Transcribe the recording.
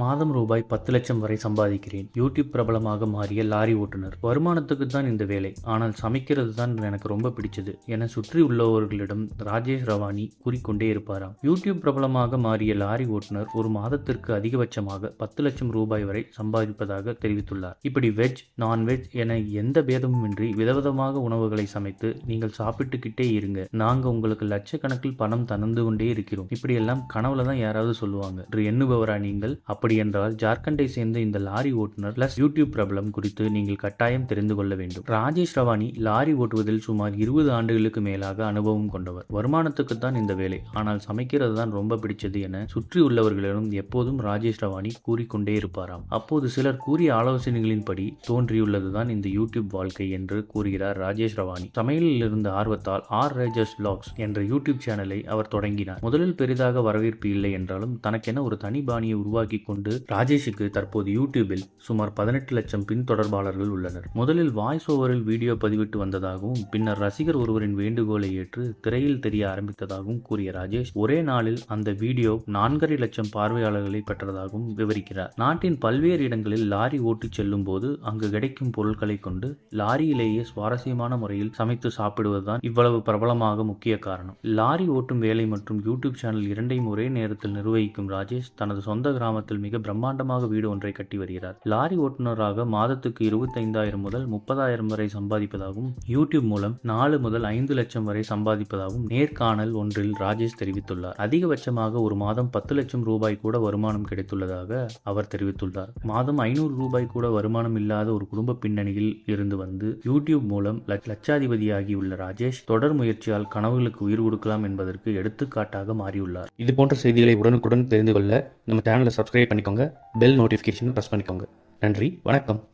மாதம் ரூபாய் பத்து லட்சம் வரை சம்பாதிக்கிறேன். யூடியூப் பிரபலமாக மாறிய லாரி ஓட்டுநர். வருமானத்துக்கு தான் இந்த வேலை. ஆனால் சமைக்கிறது தான் எனக்கு ரொம்ப பிடிச்சது. என சுற்றி உள்ளவர்களிடம் ராஜேஷ் ரவானி கூறிக்கொண்டே இருப்பாராம். யூடியூப் பிரபலமாக மாறிய லாரி ஓட்டுநர் ஒரு மாதத்திற்கு அதிகபட்சமாக பத்து லட்சம் ரூபாய் வரை சம்பாதிப்பதாக தெரிவித்துள்ளார். இப்படி வெஜ் நான்வெஜ் என எந்த பேதமுமின்றி விதவிதமாக உணவுகளை சமைத்து நீங்கள் சாப்பிட்டுக்கிட்டே இருங்க. நாங்கள் உங்களுக்கு லட்சக்கணக்கில் பணம் தந்து கொண்டே இருக்கிறோம். இப்படியெல்லாம் கனவுல தான் யாராவது சொல்லுவாங்க. என்று எண்ணுபவரா நீங்கள்? என்றால் ஜார்க்கண்டை சேர்ந்த இந்த லாரி ஓட்டுநர் பிளஸ் யூடியூப் பிரபலம் குறித்து நீங்கள் கட்டாயம் தெரிந்து கொள்ள வேண்டும். ராஜேஷ் ரவானி லாரி ஓட்டுவதில் சுமார் இருபது ஆண்டுகளுக்கு மேலாக அனுபவம் கொண்டவர். வருமானத்துக்கு தான் இந்த வேலை. ஆனால் சமைக்கிறது தான் ரொம்ப பிடிச்சது என சுற்றி உள்ளவர்களிடம் எப்போதும் ராஜேஷ் ரவானி கூறிக்கொண்டே இருப்பாராம். அப்போது சிலர் கூறிய ஆலோசனைகளின்படி தோன்றியுள்ளதுதான் இந்த யூடியூப் வாழ்க்கை என்று கூறுகிறார் ராஜேஷ் ரவானி. சமையலில் இருந்த ஆர்வத்தால் ஆர் ரேஜஸ் பிளாக்ஸ் என்ற யூடியூப் சேனலை அவர் தொடங்கினார். முதலில் பெரிதாக வரவேற்பு இல்லை என்றாலும் தனக்கென ஒரு தனி பாணியை உருவாக்கி கொண்டு ராஜேஷுக்கு தற்போது யூடியூபில் சுமார் பதினெட்டு லட்சம் பின்தொடர்பாளர்கள் உள்ளனர். முதலில் வாய்ஸ் ஓவரில் வீடியோ பதிவிட்டு வந்ததாகவும் பின்னர் ரசிகர் ஒருவரின் வேண்டுகோளை ஏற்று திரையில் தெரிய ஆரம்பித்ததாகவும் கூறிய ராஜேஷ் ஒரே நாளில் அந்த வீடியோ நான்கரை லட்சம் பார்வையாளர்களை பெற்றதாகவும் விவரிக்கிறார். நாட்டின் பல்வேறு இடங்களில் லாரி ஓட்டிச் செல்லும் போது அங்கு கிடைக்கும் பொருட்களை கொண்டு லாரியிலேயே சுவாரஸ்யமான முறையில் சமைத்து சாப்பிடுவதுதான் இவ்வளவு பிரபலமாக முக்கிய காரணம். லாரி ஓட்டும் வேலை மற்றும் யூடியூப் சேனல் இரண்டையும் ஒரே நேரத்தில் நிர்வகிக்கும் ராஜேஷ் தனது சொந்த கிராமத்தில் மிக பிரம்மாண்டமாக வீடு ஒன்றை கட்டி வருகிறார். லாரி ஓட்டுநராக மாதத்துக்கு இருபத்தைந்தாயிரம் முதல் முப்பதாயிரம் வரை சம்பாதிப்பதாகவும் யூடியூப் மூலம் நாலு முதல் ஐந்து லட்சம் வரை சம்பாதிப்பதாகவும் நேர்காணல் ஒன்றில் ராஜேஷ் தெரிவித்துள்ளார். அதிகபட்சமாக ஒரு மாதம் பத்து லட்சம் ரூபாய் கூட வருமானம் கிடைத்துள்ளதாக அவர் தெரிவித்துள்ளார். மாதம் ஐநூறு ரூபாய் கூட வருமானம் இல்லாத ஒரு குடும்ப பின்னணியில் இருந்து வந்து யூடியூப் மூலம் லட்சாதிபதியாகியுள்ள ராஜேஷ் தொடர் முயற்சியால் கனவுகளுக்கு உயிர் கொடுக்கலாம் என்பதற்கு எடுத்துக்காட்டாக மாறியுள்ளார். இது போன்ற செய்திகளை உடனுக்குடன் தெரிந்து கொள்ள நம்ம சேனலை சப்ஸ்கிரைப் பண்ணிக்கோங்க. பெல் நோட்டிஃபிகேஷன் ப்ரெஸ் பண்ணிக்கோங்க. நன்றி. வணக்கம்.